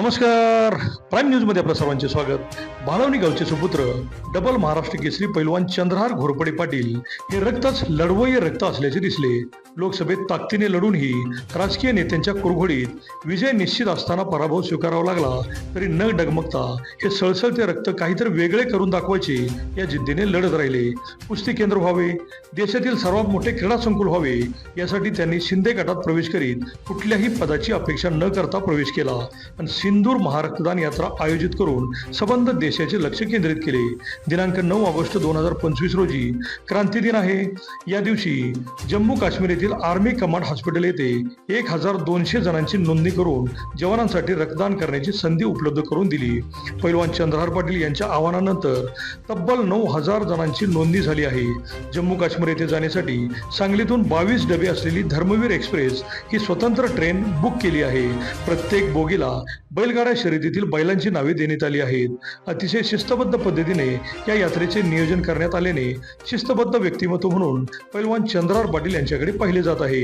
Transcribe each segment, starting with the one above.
नमस्कार. प्राईम न्यूजमध्ये आपलं आपल्या सर्वांचे स्वागत. बाळवणी गावचे सुपुत्र डबल महाराष्ट्र केसरी पैलवान चंद्रहार घोरपडे पाटील हे रक्तच लढवय्य रक्त असल्याचे दिसले. लोकसभेत ताकदीने लढूनही राजकीय नेत्यांच्या कुरघोडीत विजय निश्चित असताना पराभव स्वीकारावा लागला तरी न डगमगता हे सळसळते रक्त काहीतरी वेगळे करून दाखवायचे या जिद्दीने लढत राहिले. कुस्ती केंद्र व्हावे देशातील सर्वात मोठे क्रीडा संकुल व्हावे यासाठी त्यांनी शिंदे गटात प्रवेश करीत कुठल्याही पदाची अपेक्षा न करता प्रवेश केला आणि सिंदूर महारक्तदान यात्रा आयोजित करून सबंध देशाचे लक्ष केंद्रित केले. दिनांक नऊ ऑगस्ट दोन हजार पंचवीस रोजी क्रांती दिन आहे. या दिवशी जम्मू काश्मीर येथील आर्मी कमांड हॉस्पिटल येथे एक हजार दोनशे जणांची नोंदणी करून जवानांसाठी रक्तदान करण्याची संधी उपलब्ध करून दिली. पैलवान चंद्रहार पाटील यांच्या आवाहनानंतर तब्बल नऊ हजार जणांची नोंदणी झाली आहे. जम्मू काश्मीर येथे जाण्यासाठी सांगलीतून बावीस डबे असलेली धर्मवीर एक्सप्रेस ही स्वतंत्र ट्रेन बुक केली आहे. प्रत्येक बोगीला बैलगाड्या शर्यतीतील बैलांची नावे देण्यात आली आहेत. अतिशय शिस्तबद्ध पद्धतीने या यात्रेचे नियोजन करण्यात आल्याने शिस्तबद्ध व्यक्तिमत्व म्हणून पैलवान चंद्रार पाटील यांच्याकडे पाहिले जात आहे.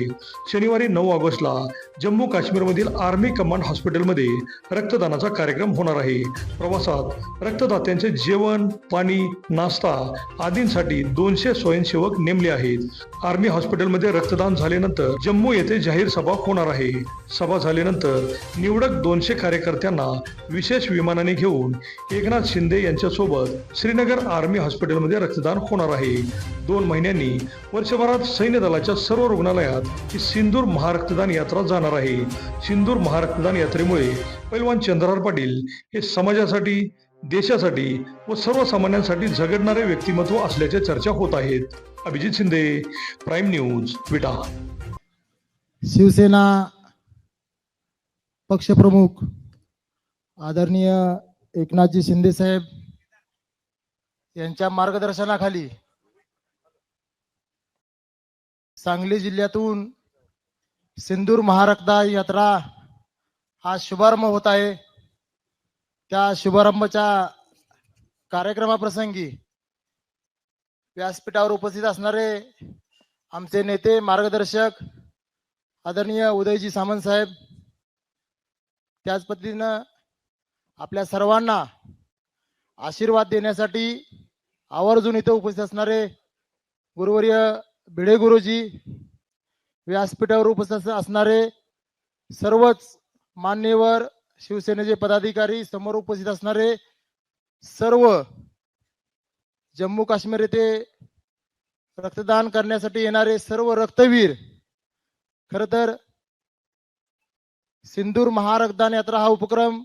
शनिवारी नऊ ऑगस्टला जम्मू काश्मीरमधील आर्मी कमांड हॉस्पिटलमध्ये रक्तदानाचा कार्यक्रम होणार आहे. प्रवासात रक्तदात्यांचे जेवण पाणी नाश्ता आदींसाठी दोनशे स्वयंसेवक नेमले आहेत. आर्मी हॉस्पिटलमध्ये रक्तदान झाल्यानंतर जम्मू येथे जाहीर सभा होणार आहे. सभा झाल्यानंतर निवडक दोनशे कार्यकर्त्यांना विशेष विमानाने घेऊन एकनाथ शिंदे यांच्यासोबत श्रीनगर आर्मी हॉस्पिटलमध्ये रक्तदान होणार आहे. दोन महिन्यांनी वर्षभरात सैन्य दलाच्या सर्व रुग्णालयात ही सिंदूर महारक्तदान यात्रा जाणार आहे. सिंदूर महारक्तदान यात्रेमुळे पैलवान चंद्रहार पाटील हे समाजासाठी देशासाठी व सर्वसामान्यांसाठी झगडणारे व्यक्तिमत्व असल्याच्या चर्चा होत आहेत. Abhijit Shinde prime news Vita. Shiv Sena पक्षप्रमुख आदरणीय एकनाथजी शिंदे साहेब यांच्या मार्गदर्शनाखाली सांगली जिल्ह्यातून सिंदूर महारक्ता यात्रा हा शुभारंभ होत आहे. त्या शुभारंभाच्या कार्यक्रमाप्रसंगी व्यासपीठावर उपस्थित असणारे आमचे नेते मार्गदर्शक आदरणीय उदयजी सामंत साहेब त्याच पद्धतीनं आपल्या सर्वांना आशीर्वाद देण्यासाठी आवर्जून इथे उपस्थित असणारे गुरुवर्य भिडे गुरुजी व्यासपीठावर उपस्थित असणारे सर्वच मान्यवर शिवसेनेचे पदाधिकारी समोर उपस्थित असणारे सर्व जम्मू काश्मीर येथे रक्तदान करण्यासाठी येणारे सर्व रक्तवीर खर तर सिंदूर महारक्तदान यात्रा हा उपक्रम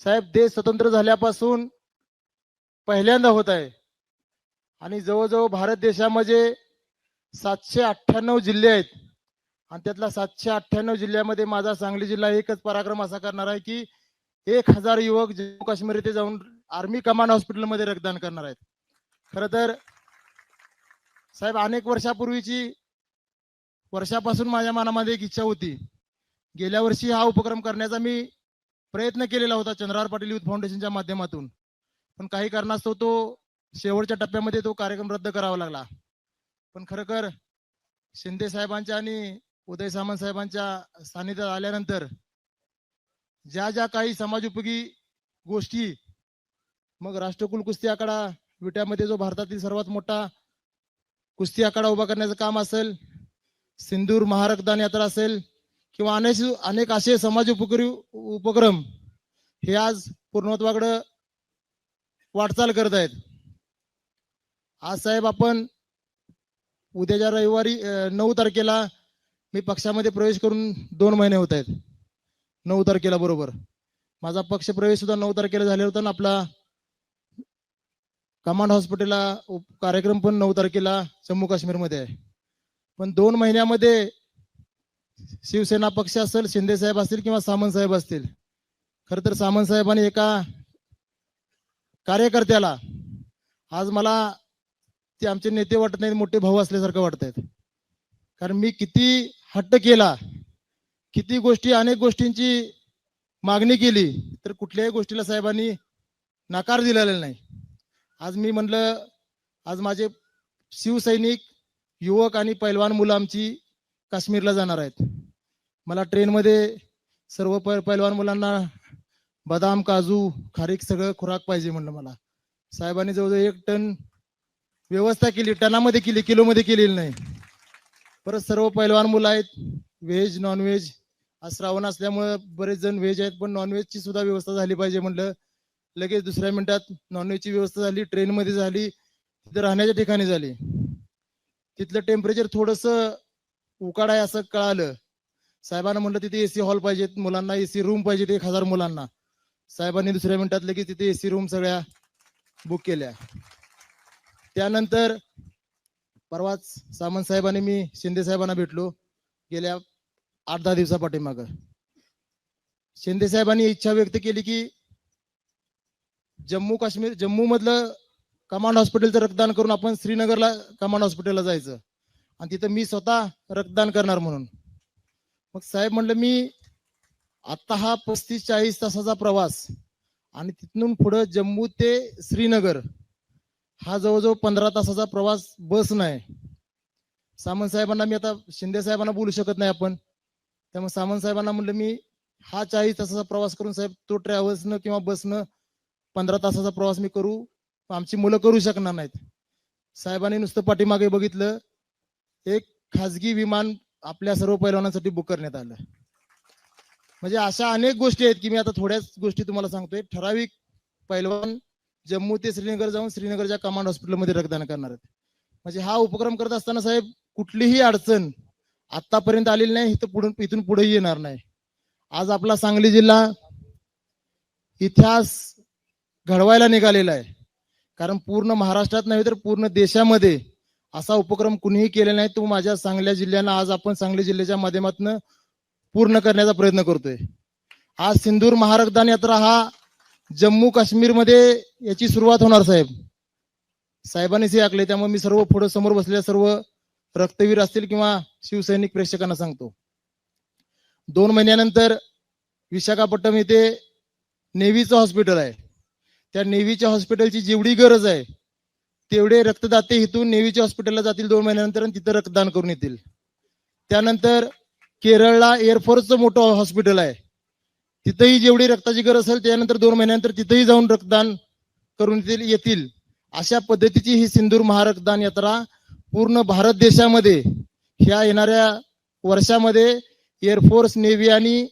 साहेब देश स्वतंत्र झाल्यापासून पहिल्यांदा होत आहे. आणि जवळजवळ भारत देशामध्ये सातशे अठ्ठ्याण्णव जिल्हे आहेत. आणि त्यातला सातशे अठ्ठ्याण्णव जिल्ह्यामध्ये माझा सांगली जिल्हा एकच पराक्रम असा करणार आहे की एक हजार युवक जम्मू काश्मीर येथे जाऊन आर्मी कमांड हॉस्पिटलमध्ये रक्तदान करणार आहेत. खर तर साहेब अनेक वर्षापूर्वीची वर्षापासून माझ्या मनामध्ये एक इच्छा होती. गेल्या वर्षी हा उपक्रम करण्याचा मी प्रयत्न केलेला होता चंद्रार पाटील युथ फाउंडेशनच्या माध्यमातून. पण काही कारणास्तव तो शेवटच्या टप्प्यामध्ये तो कार्यक्रम रद्द करावा लागला. पण खरोखर शिंदे साहेबांच्या आणि उदय सामंत साहेबांच्या सानिध्यात आल्यानंतर ज्या ज्या काही समाजोपयोगी गोष्टी मग राष्ट्रकुल कुस्ती आकडा विट्यामध्ये जो भारतातील सर्वात मोठा कुस्ती आकडा उभा करण्याचं काम असेल सिंदूर महारक्तदान यात्रा असेल किंवा अनेक अनेक असे समाज उपक्रम उपक्रम हे आज पूर्णत्वाकडं वाटचाल करत आहेत. आज साहेब आपण उद्याच्या रविवारी नऊ तारखेला मी पक्षामध्ये प्रवेश करून दोन महिने होत आहेत. नऊ तारखेला बरोबर. माझा पक्ष प्रवेश सुद्धा नऊ तारखेला झालेला होता आणि आपला कमांड हॉस्पिटलला उप- कार्यक्रम पण नऊ तारखेला जम्मू काश्मीरमध्ये आहे. पण दोन महिन्यामध्ये शिवसेना पक्ष असेल शिंदे साहेब असतील किंवा सामंत साहेब असतील. खर तर सामंत साहेबांनी एका कार्यकर्त्याला आज मला ते आमचे नेते वाटत नाहीत मोठे भाऊ असल्यासारखं वाटत आहेत. कारण मी किती हट्ट केला किती गोष्टी अनेक गोष्टींची मागणी केली तर कुठल्याही गोष्टीला साहेबांनी नकार दिलेला नाही. आज मी म्हणलं आज माझे शिवसैनिक युवक आणि पैलवान मुलं आमची काश्मीरला जाणार आहेत. मला ट्रेनमध्ये सर्व पै पैलवान मुलांना बदाम काजू खारीक सगळं खुराक पाहिजे म्हणलं मला. साहेबांनी जवळजवळ एक टन व्यवस्था केली टनामध्ये केली किलोमध्ये केलेली नाही. परत सर्व पैलवान मुलं आहेत व्हेज नॉनव्हेज आज श्रावण असल्यामुळे बरेच जण व्हेज आहेत पण नॉनव्हेजची सुद्धा व्यवस्था झाली पाहिजे म्हणलं लगेच दुसऱ्या मिनिटात नॉनव्हेजची व्यवस्था झाली ट्रेनमध्ये झाली तिथे राहण्याच्या ठिकाणी झाली. तिथलं टेम्परेचर थोडस उकाड आहे असं कळालं. साहेबांना म्हणलं तिथे एसी हॉल पाहिजेत मुलांना एसी रूम पाहिजेत एक हजार मुलांना. साहेबांनी दुसऱ्या मिनिटात लगेच तिथे एसी रूम सगळ्या बुक केल्या. त्यानंतर परवाच सामंत साहेबांनी मी शिंदे साहेबांना भेटलो गेल्या आठ दहा दिवसा पाठीमाग. शिंदे साहेबांनी इच्छा व्यक्त केली की जम्मू काश्मीर जम्मू मधलं कमांड हॉस्पिटलचं रक्तदान करून आपण श्रीनगरला कमांड हॉस्पिटलला जायचं. आणि तिथं मी स्वतः रक्तदान करणार म्हणून. मग साहेब म्हणलं मी आता हा पस्तीस चाळीस तासाचा प्रवास आणि तिथून पुढं जम्मू ते श्रीनगर हा जवळजवळ पंधरा तासाचा प्रवास बस नाही. सामंत साहेबांना मी आता शिंदे साहेबांना बोलू शकत नाही आपण. त्यामुळे सामंत साहेबांना म्हणलं मी हा चाळीस तासाचा प्रवास करून साहेब तो ट्रॅव्हल्सनं किंवा बसनं पंधरा तासाचा प्रवास मी करू आमची मुलं करू शकणार नाहीत. साहेबांनी नुसतं पाठीमागे बघितलं एक खाजगी विमान आपल्या सर्व पैलवानांसाठी बुक करण्यात आलं. म्हणजे अशा अनेक गोष्टी आहेत की मी आता थोड्याच गोष्टी तुम्हाला सांगतोय. ठराविक पैलवान जम्मू ते श्रीनगर जाऊन श्रीनगरच्या कमांड हॉस्पिटलमध्ये रक्तदान करणार आहेत. म्हणजे हा उपक्रम करत असताना साहेब कुठलीही अडचण आतापर्यंत आलेली नाही इथं पुढून इथून पुढेही येणार नाही. आज आपला सांगली जिल्हा इतिहास घडवायला निघालेला आहे. कारण पूर्ण महाराष्ट्रात नव्हे तर पूर्ण देशामध्ये असा उपक्रम कुणीही केलेला नाही. तो माझ्या सांगल्या जिल्ह्यानं आज आपण सांगली जिल्ह्याच्या माध्यमातून पूर्ण करण्याचा प्रयत्न करतोय. आज सिंदूर महारक्तदान यात्रा हा जम्मू काश्मीरमध्ये याची सुरुवात होणार साहेब. साहेबांनीच हे आखले त्यामुळे मी सर्व पुढे समोर बसलेल्या सर्व रक्तवीर असतील किंवा शिवसैनिक प्रेक्षकांना सांगतो. दोन महिन्यानंतर विशाखापट्टणम येथे नेव्हीचं हॉस्पिटल आहे. त्या नेव्हीच्या हॉस्पिटलची जेवढी गरज आहे तेवढे रक्तदाते इथून नेव्हीच्या हॉस्पिटलला जातील दोन महिन्यानंतर आणि तिथं रक्तदान करून येतील. त्यानंतर केरळला एअरफोर्सचं मोठं हॉस्पिटल आहे. तिथंही जेवढी रक्ताची गरज असेल त्यानंतर दोन महिन्यानंतर तिथंही जाऊन रक्तदान करून येतील येतील. अशा पद्धतीची ही सिंदूर महारक्तदान यात्रा पूर्ण भारत देशामध्ये ह्या येणाऱ्या वर्षामध्ये एअरफोर्स नेव्ही आणि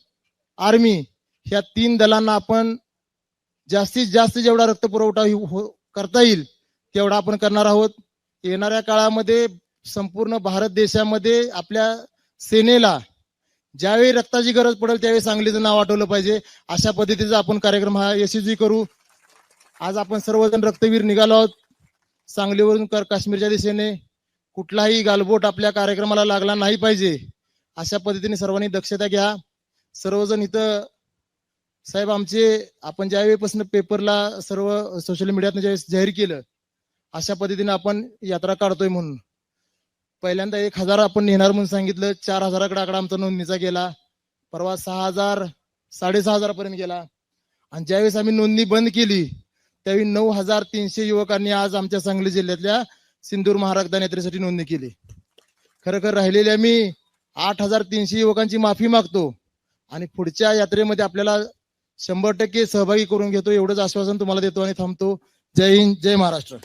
आर्मी ह्या तीन दलांना आपण जास्तीत जास्त जेवढा रक्तपुरवठा पुरवठा हो- करता येईल तेवढा आपण करणार आहोत. येणाऱ्या काळामध्ये संपूर्ण भारत देशामध्ये आपल्या सेनेला ज्यावेळी रक्ताची गरज पडेल त्यावेळी सांगलीचं नाव आठवलं पाहिजे. अशा पद्धतीचा आपण कार्यक्रम हा यशस्वी करू. आज आपण सर्वजण रक्तवीर निघालो आहोत. सांगलीवरून कर काश्मीरच्या दिशेने कुठलाही गालबोट आपल्या कार्यक्रमाला लागला नाही पाहिजे. अशा पद्धतीने सर्वांनी दक्षता घ्या. सर्वजण इथं साहेब आमचे आपण ज्यावेळीपासून पेपरला सर्व सोशल मीडियातनं ज्यावेळेस जाहीर केलं अशा पद्धतीने आपण यात्रा काढतोय म्हणून. पहिल्यांदा एक हजार आपण नेणार म्हणून सांगितलं. चार हजाराकडे आकडा आमचा नोंदणीचा गेला. परवा सहा हजार साडेसहा हजारपर्यंत गेला. आणि ज्यावेळेस आम्ही नोंदणी बंद केली त्यावेळी नऊ हजार तीनशे युवकांनी आज आमच्या सांगली जिल्ह्यातल्या सिंदूर महाराजदान यात्रेसाठी नोंदणी केली. खरोखर राहिलेल्या मी आठ हजार तीनशे युवकांची माफी मागतो आणि पुढच्या यात्रेमध्ये आपल्याला शंभर टक्के सहभागी करून घेतो. एवढंच आश्वासन तुम्हाला देतो आणि थांबतो. जय हिंद जय महाराष्ट्र.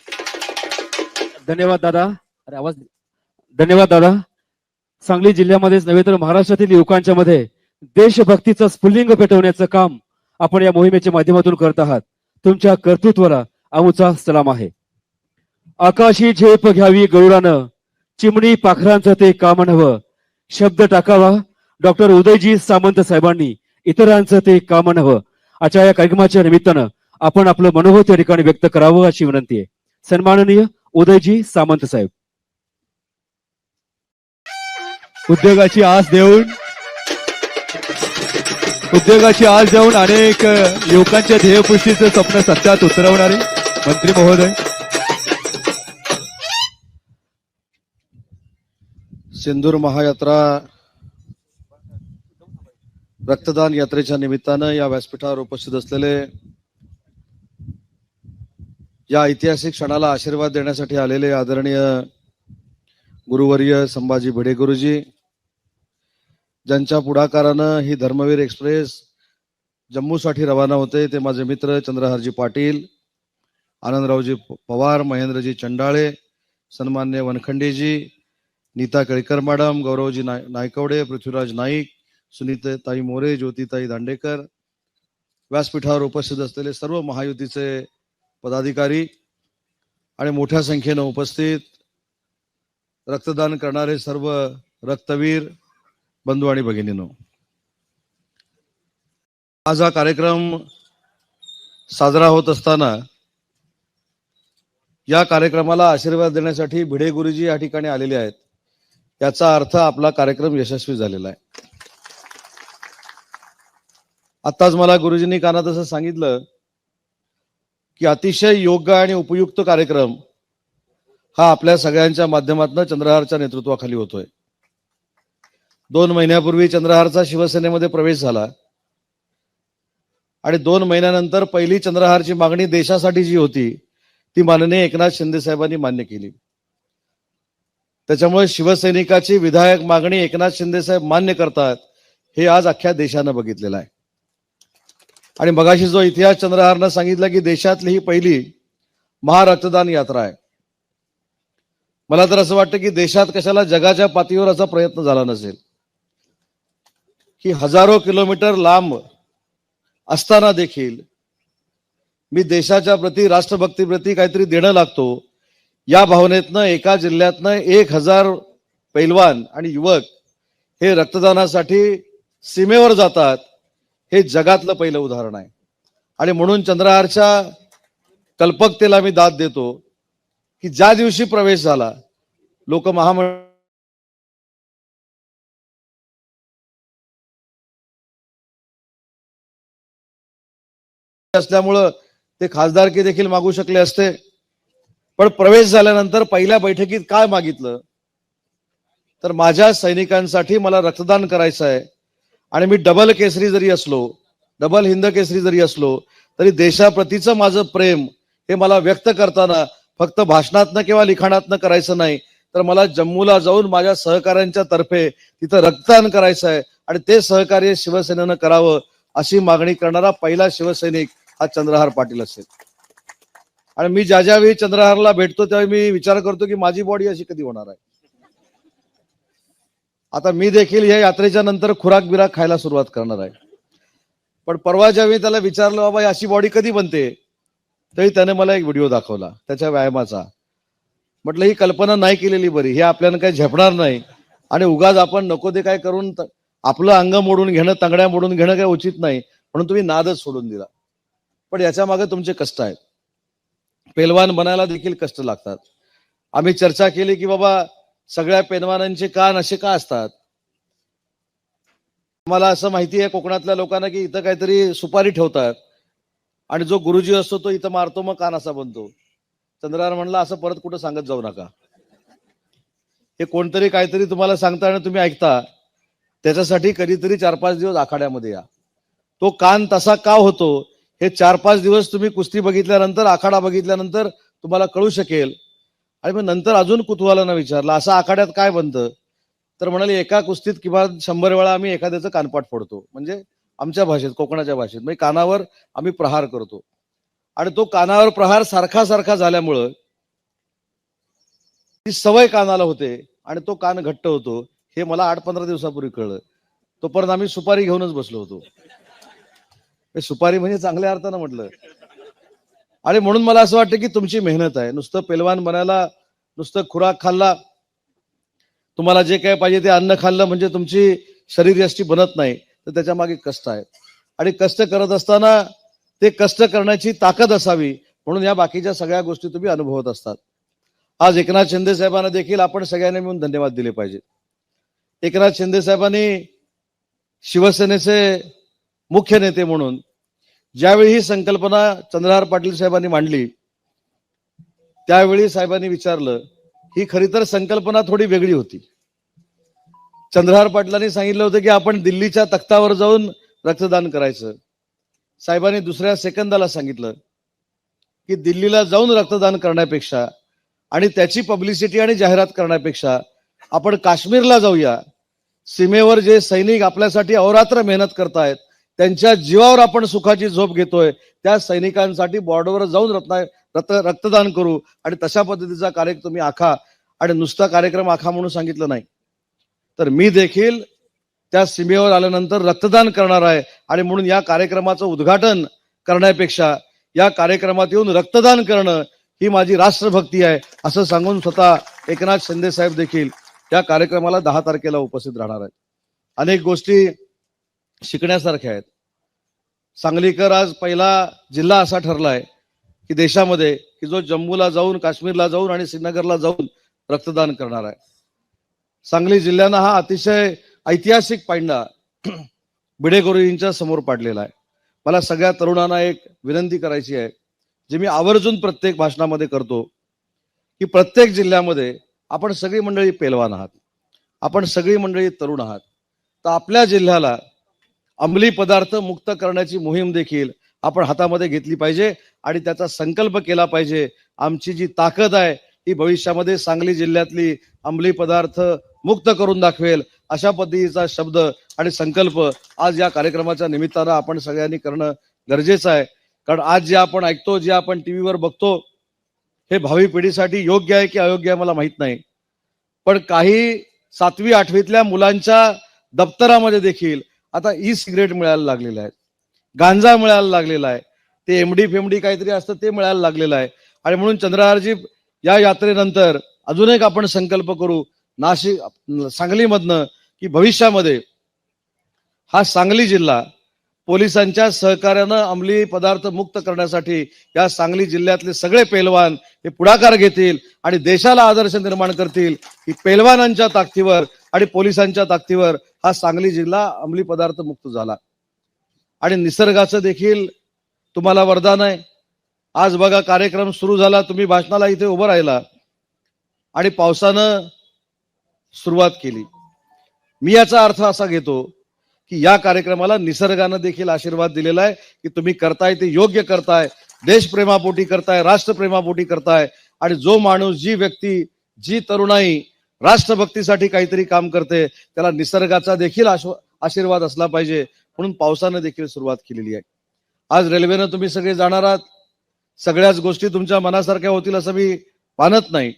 धन्यवाद दादा. अरे आवाज धन्यवाद दादा. सांगली जिल्ह्यामध्येच नव्हे तर महाराष्ट्रातील युवकांच्या मध्ये देशभक्तीचं स्फुल्लिंग पेटवण्याचं काम आपण या मोहिमेच्या माध्यमातून करत आहात. तुमच्या कर्तृत्वाला आमचा सलाम आहे. आकाशी झेप घ्यावी गरुडानं चिमणी पाखरांचं ते काम नवं शब्द टाकावा डॉक्टर उदयजी सामंत साहेबांनी इतरांचं ते काम नवं आजच्या या कार्यक्रमाच्या निमित्तानं आपण आपलं मनोभव त्या ठिकाणी व्यक्त करावं अशी विनंती आहे. सन्माननीय उदयजी सामंत साहेब. उद्योगाची आस देऊन उद्योगाची आस देऊन अनेक युवकांच्या ध्येयपुष्टीचं स्वप्न सत्यात उतरवणारे मंत्री महोदय. सिंदूर महायात्रा रक्तदान यात्रेच्या निमित्तानं या व्यासपीठावर उपस्थित असलेले या ऐतिहासिक क्षणाला आशीर्वाद देण्यासाठी आलेले आदरणीय गुरुवर्य संभाजी भिडे गुरुजी ज्यांच्या पुढाकारानं ही धर्मवीर एक्सप्रेस जम्मूसाठी रवाना होते ते माझे मित्र चंद्रहरजी पाटील आनंदरावजी प- पवार महेंद्रजी चंडाळे सन्मान्य वनखंडेजी नीता केळकर मॅडम गौरवजी नाय नायकवडे पृथ्वीराज नाईक सुनीताई मोरे ज्योतिताई दांडेकर व्यासपीठावर उपस्थित असलेले सर्व महायुतीचे पदाधिकारी आणि मोठ्या संख्येनं उपस्थित रक्तदान करणारे सर्व रक्तवीर बंधू आणि भगिनीनो. आज हा कार्यक्रम साजरा होत असताना या कार्यक्रमाला आशीर्वाद देण्यासाठी भिडे गुरुजी या ठिकाणी आलेले आहेत. याचा अर्थ आपला कार्यक्रम यशस्वी झालेला आहे. आत्ताच मला गुरुजींनी कानात असं सांगितलं की अतिशय योग्य आणि उपयुक्त कार्यक्रम हा आपल्या सगळ्यांच्या माध्यमातून चंद्रहारच्या नेतृत्वाखाली होतोय. दोन महिन्यापूर्वी चंद्रहारचा शिवसेनेमध्ये प्रवेश झाला. आणि दोन महिन्यानंतर पहिली चंद्रहारची मागणी देशासाठी जी होती ती माननीय एकनाथ शिंदे साहेबांनी मान्य केली. त्याच्यामुळे शिवसैनिकाची विधायक मागणी एकनाथ शिंदे साहेब मान्य करतात हे आज अख्ख्या देशानं बघितलेलं आहे. आणि मगाशी जो इतिहास चंद्रहारनं सांगितला की देशातली ही पहिली महारक्तदान यात्रा आहे. मला तर असं वाटतं की देशात कशाला जगाच्या पातळीवर असा प्रयत्न झाला नसेल. की हजारो किलोमीटर लांब असताना देखील मी देशाच्या प्रती राष्ट्रभक्तीप्रती काहीतरी देणं लागतो. या भावनेतनं एका जिल्ह्यातनं एक हजार पैलवान आणि युवक हे रक्तदानासाठी सीमेवर जातात हे जगातलं पहिलं उदाहरण आहे. आणि म्हणून चंद्रहारच्या कल्पकतेला मी दाद देतो की ज्या दिवशी प्रवेश झाला लोक महामंडळ असल्यामुळं ते खासदारकी देखील मागू शकले असते. पण प्रवेश झाल्यानंतर पहिल्या बैठकीत काय मागितलं? तर माझ्या सैनिकांसाठी मला रक्तदान करायचं आहे. आणि मी डबल केसरी जरी असलो डबल हिंद केसरी जरी असलो तरी देशाप्रतीचं माझं प्रेम हे मला व्यक्त करताना फक्त भाषणातनं किंवा लिखाणातनं करायचं नाही तर मला जम्मूला जाऊन माझ्या सहकाऱ्यांच्या तर्फे तिथं रक्तदान करायचं आहे. आणि ते सहकार्य शिवसेनेनं करावं अशी मागणी करणारा पहिला शिवसैनिक हा चंद्रहार पाटील असेल. आणि मी ज्या ज्यावेळी चंद्रहारला भेटतो त्यावेळी मी विचार करतो की माझी बॉडी अशी कधी होणार आहे. आता मी देखील या यात्रेच्या नंतर खुराक बिराक खायला सुरुवात करणार आहे. पण परवा ज्यावेळी त्याला विचारलं बाबा अशी बॉडी कधी बनते? तरी त्याने मला एक व्हिडिओ दाखवला त्याच्या व्यायामाचा. म्हटलं ही कल्पना नाही केलेली बरी हे आपल्याला काही झेपणार नाही. आणि उगाच आपण नको ते काय करून आपलं अंग मोडून घेणं तांगड्या मोडून घेणं काही उचित नाही. म्हणून तुम्ही नादच सोडून दिला. पण याच्या मागे तुमचे कष्ट आहेत. पेलवान बनायला देखील कष्ट लागतात. आम्ही चर्चा केली की बाबा सगळ्या पेलवानांचे कान असे का असतात? मला असं माहिती आहे कोकणातल्या लोकांना की इथं काहीतरी सुपारी ठेवतात आणि जो गुरुजी असतो तो इथं मारतो मग कान असा बनतो. चंद्रार म्हणला असं परत कुठं सांगत जाऊ नका. हे कोणतरी काहीतरी तुम्हाला सांगता आणि तुम्ही ऐकता. त्याच्यासाठी कधीतरी चार पाच दिवस आखाड्यामध्ये या. तो कान तसा का होतो? हे चार पाच दिवस तुम्ही कुस्ती बघितल्यानंतर आखाडा बघितल्यानंतर तुम्हाला कळू शकेल. आणि मग नंतर अजून कुतूहलानं विचारलं असं आखाड्यात काय बनतं? तर म्हणाले एका कुस्तीत किमान शंभर वेळा आम्ही एखाद्याचं कानपाट फोडतो. म्हणजे आमच्या भाषेत कोकणाच्या भाषेत. म्हणजे कानावर आम्ही प्रहार करतो. आणि तो कानावर प्रहार सारखा सारखा झाल्यामुळं ती सवय कानाला होते आणि तो कान घट्ट होतो. हे मला आठ पंधरा दिवसापूर्वी कळलं. तोपर्यंत आम्ही सुपारी घेऊनच बसलो होतो. सुपारी म्हणजे चांगल्या अर्थानं म्हटलं. आणि म्हणून मला असं वाटतं की तुमची मेहनत आहे. नुसतं पेलवान बनायला नुसतं खुराक खाल्ला तुम्हाला जे काय पाहिजे ते अन्न खाल्लं म्हणजे तुमची शरीर यष्टी बनत नाही तर त्याच्यामागे कष्ट आहेत. आणि कष्ट करत असताना ते कष्ट करण्याची ताकद असावी म्हणून या बाकीच्या सगळ्या गोष्टी तुम्ही अनुभवत असतात. आज एकनाथ शिंदे साहेबांना देखील आपण सगळ्यांनी मिळून धन्यवाद दिले पाहिजे एकनाथ शिंदे साहेबांनी शिवसेनेचे मुख्य नेते म्हणून ज्यावेळी ही संकल्पना चंद्रहार पाटील साहेबांनी मांडली त्यावेळी साहेबांनी विचारलं ही खरी तर संकल्पना थोडी वेगळी होती. चंद्रहार पाटलांनी सांगितलं होतं की आपण दिल्लीच्या तख्तावर जाऊन रक्तदान करायचं. साहेबांनी दुसऱ्या सेकंदाला सांगितलं की दिल्लीला जाऊन रक्तदान करण्यापेक्षा आणि त्याची पब्लिसिटी आणि जाहिरात करण्यापेक्षा आपण काश्मीरला जाऊया. सीमेवर जे सैनिक आपल्यासाठी अहोरात्र मेहनत करतायत त्यांच्या जीवावर आपण सुखाची झोप घेतोय त्या सैनिकांसाठी बॉर्डरवर जाऊन रत्ना रक्त रक्तदान करू आणि तशा पद्धतीचा कार्यक्रम तुम्ही आखा आणि नुसता कार्यक्रम आखा म्हणून सांगितलं नाही. तर मी देखील त्या सीमेवर आल्यानंतर रक्तदान करणार आहे आणि म्हणून या कार्यक्रमाचं उद्घाटन करण्यापेक्षा या कार्यक्रमात येऊन रक्तदान करणं ही माझी राष्ट्रभक्ती आहे असं सांगून स्वतः एकनाथ शिंदे साहेब देखील या कार्यक्रमाला दहा तारखेला उपस्थित राहणार आहेत. अनेक गोष्टी शिकण्यासारख्या आहेत. सांगलीकर आज पहिला जिल्हा असा ठरलाय की देशामध्ये की जो जम्मूला जाऊन काश्मीरला जाऊन आणि श्रीनगरला जाऊन रक्तदान करणार आहे. सांगली जिल्ह्यानं हा अतिशय ऐतिहासिक पायंडा बिडेगोरींच्या समोर पाडलेला आहे. मला सगळ्या तरुणांना एक विनंती करायची आहे जे मी आवर्जून प्रत्येक भाषणामध्ये करतो की प्रत्येक जिल्ह्यामध्ये आपण सगळी मंडळी पेलवान आहात. आपण सगळी मंडळी तरुण आहात. तर आपल्या जिल्ह्याला अंमली पदार्थ मुक्त करण्याची मोहीम देखील आपण हातामध्ये घेतली पाहिजे आणि त्याचा संकल्प केला पाहिजे. आमची जी ताकद आहे ही भविष्यामध्ये सांगली जिल्ह्यातली अंमली पदार्थ मुक्त करून दाखवेल अशा पद्धतीचा शब्द आणि संकल्प आज या कार्यक्रमाच्या निमित्तानं आपण सगळ्यांनी करणं गरजेचं आहे. कारण आज जे आपण ऐकतो जे आपण टीव्हीवर बघतो हे भावी पिढीसाठी योग्य आहे की अयोग्य आहे मला माहीत नाही. पण काही सातवी आठवीतल्या मुलांच्या दप्तरामध्ये देखील आता ई सिगरेट मिळायला लागलेलं आहे. गांजा मिळायला लागलेला आहे. ते एमडी फेमडी काहीतरी असतं ते मिळायला लागलेलं आहे. आणि म्हणून चंद्रहारजी या यात्रेनंतर अजून एक आपण संकल्प करू. नाशिक सांगलीमधनं की भविष्यामध्ये हा सांगली जिल्हा पोलिसांच्या सहकार्यानं अंमली पदार्थ मुक्त करण्यासाठी या सांगली जिल्ह्यातले सगळे पेलवान हे पुढाकार घेतील आणि देशाला आदर्श निर्माण करतील. की पेलवानांच्या ताकदीवर आणि पोलिसांच्या ताकदीवर हा सांगली जिल्हा अंमली पदार्थ मुक्त झाला. आणि निसर्गाचं देखील तुम्हाला वरदान आहे. आज बघा कार्यक्रम सुरू झाला तुम्ही भाषणाला इथे उभं राहिला. आणि पावसानं सुरुवात केली. मी याचा अर्थ असा घेतो की या कार्यक्रमाला निसर्गानं देखील आशीर्वाद दिलेला आहे की तुम्ही करताय ते योग्य करताय. देशप्रेमापोटी करताय राष्ट्रप्रेमापोटी करताय. आणि जो माणूस जी व्यक्ती जी तरुणाई राष्ट्रभक्तीसाठी काहीतरी काम करते त्याला निसर्गाचा देखील आशीर्वाद असला पाहिजे म्हणून पावसानं देखील सुरुवात केलेली आहे. आज रेल्वेनं तुम्ही सगळे जाणार आहात. सगळ्याच गोष्टी तुमच्या मनासारख्या होतील असं मी मानत नाही.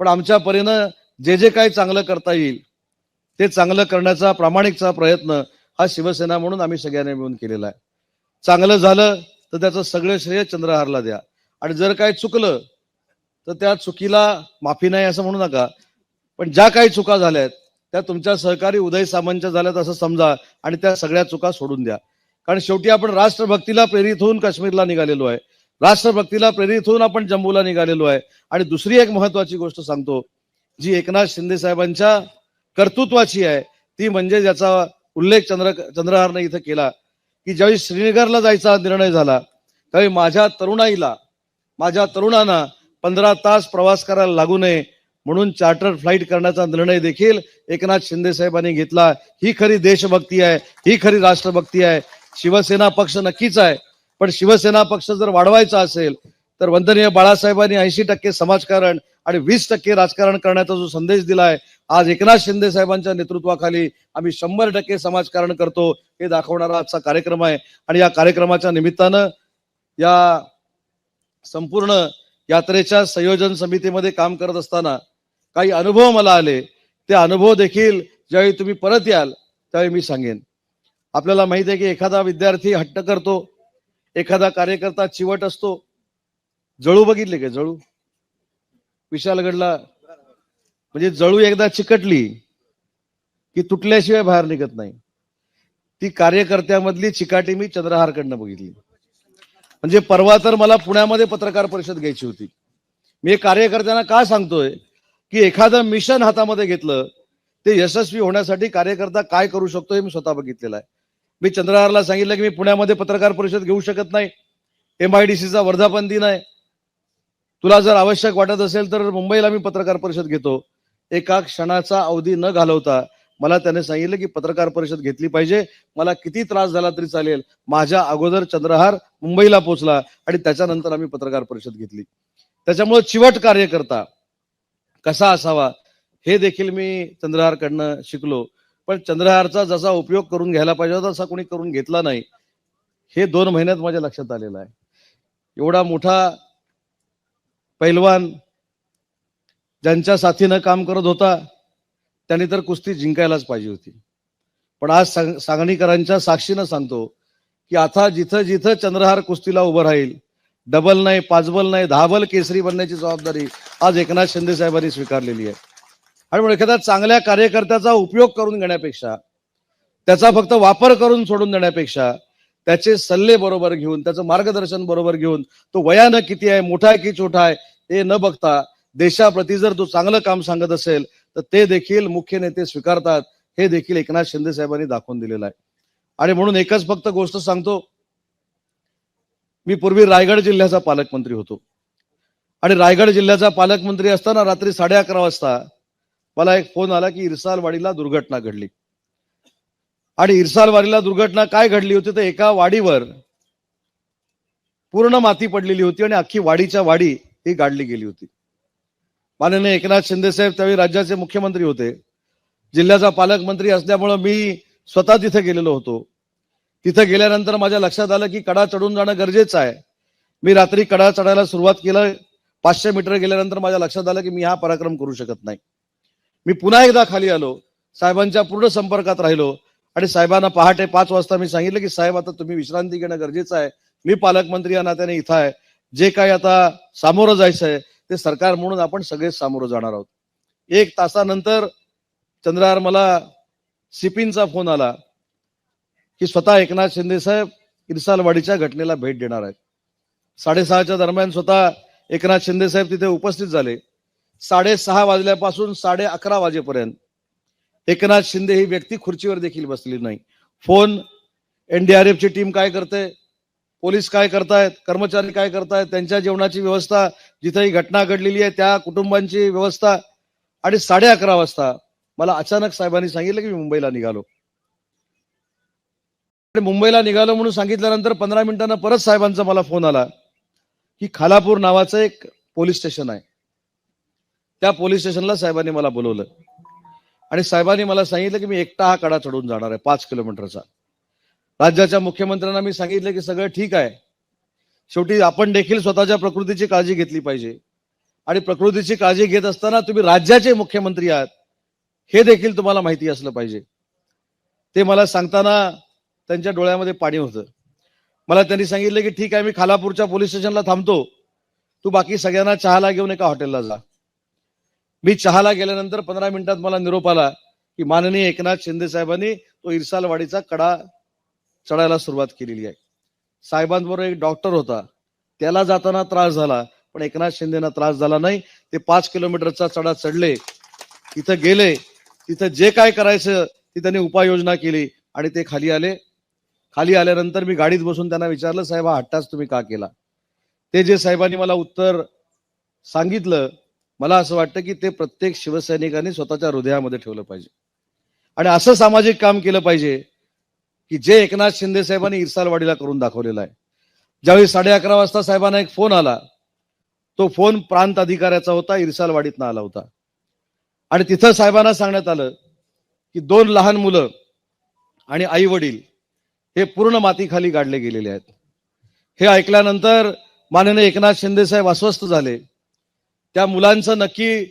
पण आमच्या परीनं जे जे काही चांगलं करता येईल ते चांगलं करण्याचा प्रामाणिकचा प्रयत्न हा शिवसेना म्हणून आम्ही सगळ्यांनी मिळून केलेला आहे. चांगलं झालं तर त्याचं सगळं श्रेय चंद्रहारला द्या. आणि जर काय चुकलं तर त्या चुकीला माफी नाही असं म्हणू नका. पण ज्या काही चुका झाल्यात त्या तुमच्या सहकारी उदय सामंतच्या झाल्यात असं समजा आणि त्या सगळ्या चुका सोडून द्या. कारण शेवटी आपण राष्ट्रभक्तीला प्रेरित होऊन काश्मीरला निघालेलो आहे. राष्ट्रभक्तीला प्रेरित होऊन आपण जम्मूला निघालेलो आहे. आणि दुसरी एक महत्वाची गोष्ट सांगतो जी एकनाथ शिंदे साहेबांच्या कर्तृत्वाची आहे ती म्हणजे ज्याचा उल्लेख चंद्र चंद्रहारने इथं केला की ज्यावेळी श्रीनगरला जायचा निर्णय झाला त्यावेळी माझ्या तरुणाईला माझ्या तरुणांना पंधरा तास प्रवास करायला लागू नये म्हणून चार्टर फ्लाईट करण्याचा निर्णय देखील एकनाथ शिंदे साहेबांनी घेतला. ही खरी देशभक्ती आहे ही खरी राष्ट्रभक्ती आहे. शिवसेना पक्ष नक्कीच आहे. पण शिवसेना पक्ष जर वाढवायचा असेल तर वंदनीय बाळासाहेबांनी ऐंशी टक्के समाजकारण आणि वीस टक्के राजकारण करण्याचा जो संदेश दिलाय आज एकनाथ शिंदे साहेबांच्या नेतृत्वाखाली आम्ही शंभर टक्के समाजकारण करतो. हे दाखवणारा आजचा कार्यक्रम आहे. आणि या कार्यक्रमाच्या निमित्तानं या संपूर्ण यात्रेच्या संयोजन समितीमध्ये काम करत असताना काही अनुभव मला आले ते अनुभव देखील ज्यावेळी तुम्ही परत याल त्यावेळी मी सांगेन. आपल्याला माहीत आहे की एखादा विद्यार्थी हट्ट करतो एखादा कार्यकर्ता चिवट असतो. जळू बघितले का? जळू? विशालगडला म्हणजे जळू एकदा चिकटली की तुटल्याशिवाय बाहेर निघत नाही. ती कार्यकर्त्यामधली चिकाटी मी चंद्रहारकडनं बघितली. म्हणजे परवा तर मला पुण्यामध्ये पत्रकार परिषद घ्यायची होती. मी कार्यकर्त्यांना का सांगतोय? की एखादं मिशन हातामध्ये घेतलं ते यशस्वी होण्यासाठी कार्यकर्ता काय करू शकतो हे मी स्वतः बघितलेलं आहे. मी चंद्रहारला सांगितलं की मी पुण्यामध्ये पत्रकार परिषद घेऊ शकत नाही एम आय डी सीचा वर्धापन दिन आहे. तुला जर आवश्यक वाटत असेल तर मुंबईला मी पत्रकार परिषद घेतो. एका क्षणाचा अवधी न घालवता मला त्याने सांगितलं की पत्रकार परिषद घेतली पाहिजे. मला किती त्रास झाला तरी चालेल. माझ्या अगोदर चंद्रहार मुंबईला पोहोचला आणि त्याच्यानंतर आम्ही पत्रकार परिषद घेतली. त्याच्यामुळे चिवट कार्यकर्ता कसा असावा हे देखील मी चंद्रहारकडनं शिकलो. पण चंद्रहारचा जसा उपयोग करून घ्यायला पाहिजे होता तसा कोणी करून घेतला नाही. हे दोन महिन्यात माझ्या लक्षात आलेलं आहे. एवढा मोठा पैलवान ज्यांच्या साथीनं काम करत होता त्यांनी तर कुस्ती जिंकायलाच पाहिजे होती. पण आज सांग- सांगणीकरांच्या साक्षीनं सांगतो की आता जिथं जिथं चंद्रहार कुस्तीला उभं राहील डबल नाही पाचबल नाही दहाबल केसरी बनण्याची जबाबदारी आज एकनाथ शिंदे साहेबांनी स्वीकारलेली आहे. आणि म्हणून एखाद्या चांगल्या कार्यकर्त्याचा उपयोग करून घेण्यापेक्षा त्याचा फक्त वापर करून सोडून देण्यापेक्षा त्याचे सल्ले बरोबर घेऊन त्याचं मार्गदर्शन बरोबर घेऊन तो वयानं किती आहे मोठा आहे की छोटा आहे हे न बघता देशाप्रती जर तो चांगलं काम सांगत असेल तर ते देखील मुख्य नेते स्वीकारतात हे देखील एकनाथ शिंदे साहेबांनी दाखवून दिलेलं आहे. आणि म्हणून एकच फक्त गोष्ट सांगतो मी पूर्वी रायगड जिल्ह्याचा पालकमंत्री होतो. आणि रायगड जिल्ह्याचा पालकमंत्री असताना रात्री साडे अकरा वाजता मला एक फोन आला की इरसालवाडीला दुर्घटना घडली. आणि इरसालवाडीला दुर्घटना काय घडली होती तर एका वाडीवर पूर्ण माती पडलेली होती आणि अख्खी वाडीच्या वाडी ही गाडली गेली होती. माननीय एकनाथ शिंदे साहेब त्यावेळी राज्याचे मुख्यमंत्री होते. जिल्ह्याचा पालकमंत्री असल्यामुळं मी स्वतः तिथे गेलेलो होतो. तिथं गेल्यानंतर माझ्या लक्षात आलं की कडा चढून जाणं गरजेचं आहे. मी रात्री कडा चढायला सुरुवात केलं पाचशे मीटर गेल्यानंतर माझ्या लक्षात आलं की मी हा पराक्रम करू शकत नाही. मी पुन्हा एकदा खाली आलो साहेबांच्या पूर्ण संपर्कात राहिलो आणि साहेबांना पहाटे पाच वाजता मी सांगितलं की साहेब आता तुम्ही विश्रांती घेणं गरजेचं आहे. मी पालकमंत्री या नात्याने इथं आहे. जे काही आता सामोरं जायचं आहे ते सरकार म्हणून आपण सगळेच सामोरं जाणार आहोत. एक तासानंतर चंद्रार मला सिपिनचा फोन आला. की स्वतः एकनाथ शिंदे साहेब इरसालवाडीच्या घटनेला भेट देणार आहेत. साडेसहाच्या दरम्यान स्वतः एकनाथ शिंदे साहेब तिथे उपस्थित झाले. साडेसहा वाजल्यापासून साडे अकरा वाजेपर्यंत एकनाथ शिंदे ही व्यक्ती खुर्चीवर देखील बसली नाही. फोन एनडीआरएफची टीम काय करते? पोलीस काय करतायत? कर्मचारी काय करतायत? त्यांच्या जेवणाची व्यवस्था जिथे ही घटना घडलेली आहे त्या कुटुंबांची व्यवस्था. आणि साडे अकरा वाजता मला अचानक साहेबांनी सांगितलं की मी मुंबईला निघालो. मुंबईला निघालो म्हणून सांगितल्यानंतर पंधरा मिनिटांना परत साहेबांचा मला फोन आला की खालापूर नावाचं एक पोलीस स्टेशन आहे. त्या पोलीस स्टेशनला साहेबांनी मला बोलवलं. आणि साहेबांनी मला सांगितलं की मी एकटा हा कडा चढून जाणार आहे पाच किलोमीटरचा. राज्याच्या मुख्यमंत्र्यांना मी सांगितलं की सगळं ठीक आहे. शेवटी आपण देखील स्वतःच्या प्रकृतीची काळजी घेतली पाहिजे. आणि प्रकृतीची काळजी घेत असताना तुम्ही राज्याचे मुख्यमंत्री आहात हे देखील तुम्हाला माहिती असलं पाहिजे. ते मला सांगताना त्यांच्या डोळ्यामध्ये पाणी होतं. मला त्यांनी सांगितलं की ठीक आहे मी खालापूरच्या पोलीस स्टेशनला थांबतो. तू बाकी सगळ्यांना चहाला घेऊन एका हॉटेलला जा. मी चहाला गेल्यानंतर पंधरा मिनिटात मला निरोप आला की माननीय एकनाथ शिंदे साहेबांनी तो इरसालवाडीचा कडा चढायला सुरुवात केलेली आहे. साहेबांबरोबर एक डॉक्टर होता. त्याला जाताना त्रास झाला पण एकनाथ शिंदेना त्रास झाला नाही. ते पाच किलोमीटरचा चढा चढले. तिथं गेले. तिथं जे काय करायचं ती त्यांनी उपाययोजना केली आणि ते खाली आले. खाली आल्यानंतर मी गाडीत बसून त्यांना विचारलं साहेब हा हट्टाच तुम्ही का केला? ते जे साहेबांनी मला उत्तर सांगितलं मला असं वाटतं की ते प्रत्येक शिवसैनिकांनी स्वतःच्या हृदयामध्ये ठेवलं पाहिजे. आणि असं सामाजिक काम केलं पाहिजे की जे एकनाथ शिंदे साहेबांनी इरसालवाडीला करून दाखवलेलं आहे. ज्यावेळी साडे अकरा वाजता साहेबांना एक फोन आला तो फोन प्रांत अधिकाऱ्याचा होता इरसालवाडीतनं आला होता. आणि तिथं साहेबांना सांगण्यात आलं की दोन लहान मुलं आणि आई वडील हे पूर्ण मातीखाली गाडले गेलेले आहेत. हे ऐकल्यानंतर माननीय एकनाथ शिंदे साहेब अस्वस्थ झाले. त्या मुलांचं नक्की